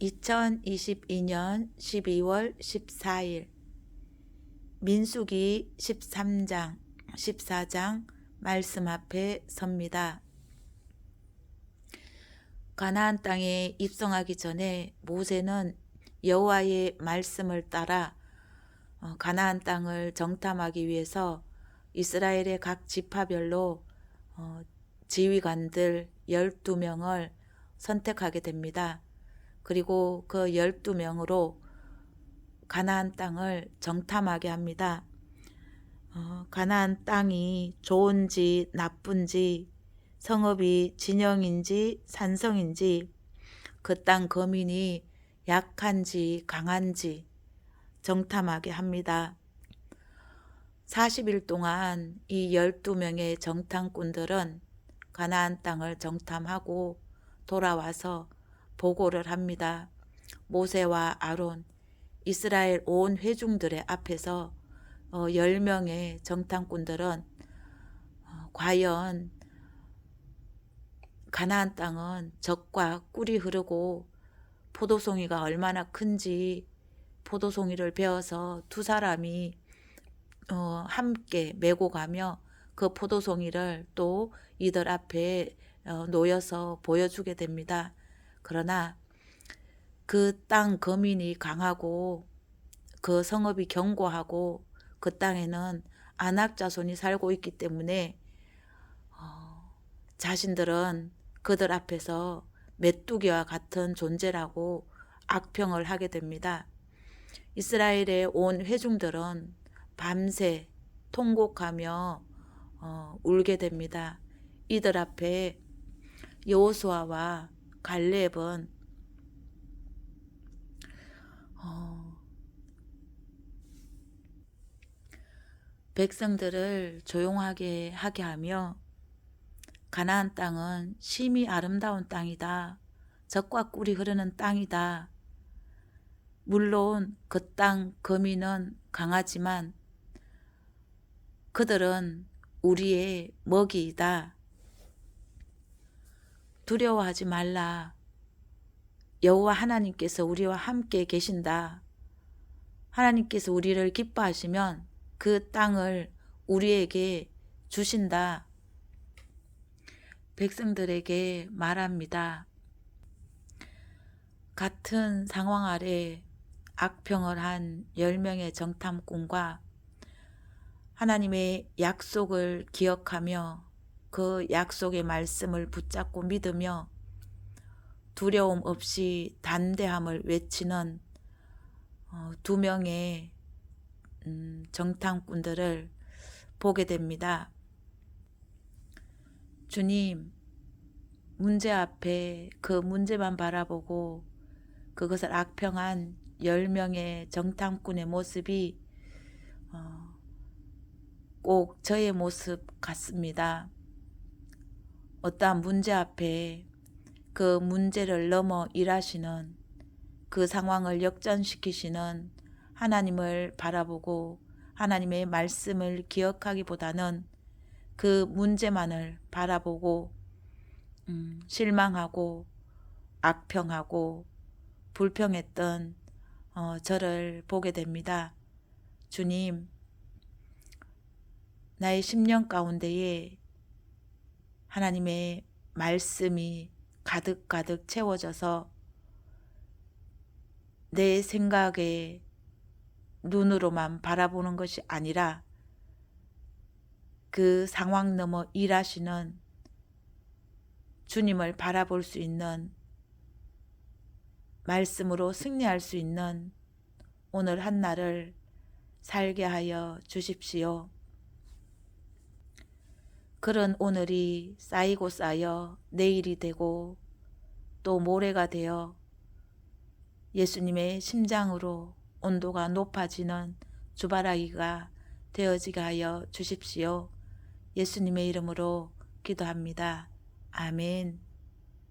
2022년 12월 14일 민수기 13장, 14장 말씀 앞에 섭니다. 가나안 땅에 입성하기 전에 모세는 여호와의 말씀을 따라 어, 가나안 땅을 정탐하기 위해서 이스라엘의 각 지파별로 어, 지휘관들 12명을 선택하게 됩니다. 그리고 그 12명으로 가나안 땅을 정탐하게 합니다. 어, 가나안 땅이 좋은지 나쁜지 성읍이 진영인지 산성인지 그 땅 거민이 약한지 강한지 정탐하게 합니다. 40일 동안 이 12명의 정탐꾼들은 가나안 땅을 정탐하고 돌아와서 보고를 합니다. 모세와 아론, 이스라엘 온 회중들의 앞에서 어, 10명의 정탐꾼들은 어, 과연 가나안 땅은 적과 꿀이 흐르고 포도송이가 얼마나 큰지 포도송이를 베어서 두 사람이 어, 함께 메고 가며 그 포도송이를 또 이들 앞에 어, 놓여서 보여주게 됩니다. 그러나 그 땅 거민이 강하고 그 성읍이 견고하고 그 땅에는 안악 자손이 살고 있기 때문에 어, 자신들은 그들 앞에서 메뚜기와 같은 존재라고 악평을 하게 됩니다. 이스라엘의 온 회중들은 밤새 통곡하며 어, 울게 됩니다. 이들 앞에 여호수아와 갈렙은 어, 백성들을 조용하게 하게 하며 가나안 땅은 심히 아름다운 땅이다. 적과 꿀이 흐르는 땅이다. 물론 그 땅 거민은 강하지만 그들은 우리의 먹이이다. 두려워하지 말라. 여호와 하나님께서 우리와 함께 계신다. 하나님께서 우리를 기뻐하시면 그 땅을 우리에게 주신다. 백성들에게 말합니다. 같은 상황 아래 악평을 한 10명의 정탐꾼과 하나님의 약속을 기억하며 그 약속의 말씀을 붙잡고 믿으며 두려움 없이 담대함을 외치는 어, 두 명의 음, 정탐꾼들을 보게 됩니다. 주님, 문제 앞에 그 문제만 바라보고 그것을 악평한 10명의 정탐꾼의 모습이 어, 꼭 저의 모습 같습니다. 어떠한 문제 앞에 그 문제를 넘어 일하시는 그 상황을 역전시키시는 하나님을 바라보고 하나님의 말씀을 기억하기보다는 그 문제만을 바라보고 음, 실망하고 악평하고 불평했던 어, 저를 보게 됩니다. 주님, 나의 10년 가운데에 하나님의 말씀이 가득가득 채워져서 내 생각에 눈으로만 바라보는 것이 아니라 그 상황 넘어 일하시는 주님을 바라볼 수 있는 말씀으로 승리할 수 있는 오늘 한 날을 살게 하여 주십시오. 그런 오늘이 쌓이고 쌓여 내일이 되고 또 모레가 되어 예수님의 심장으로 온도가 높아지는 주바라기가 되어지게 하여 주십시오. 예수님의 이름으로 기도합니다. 아멘.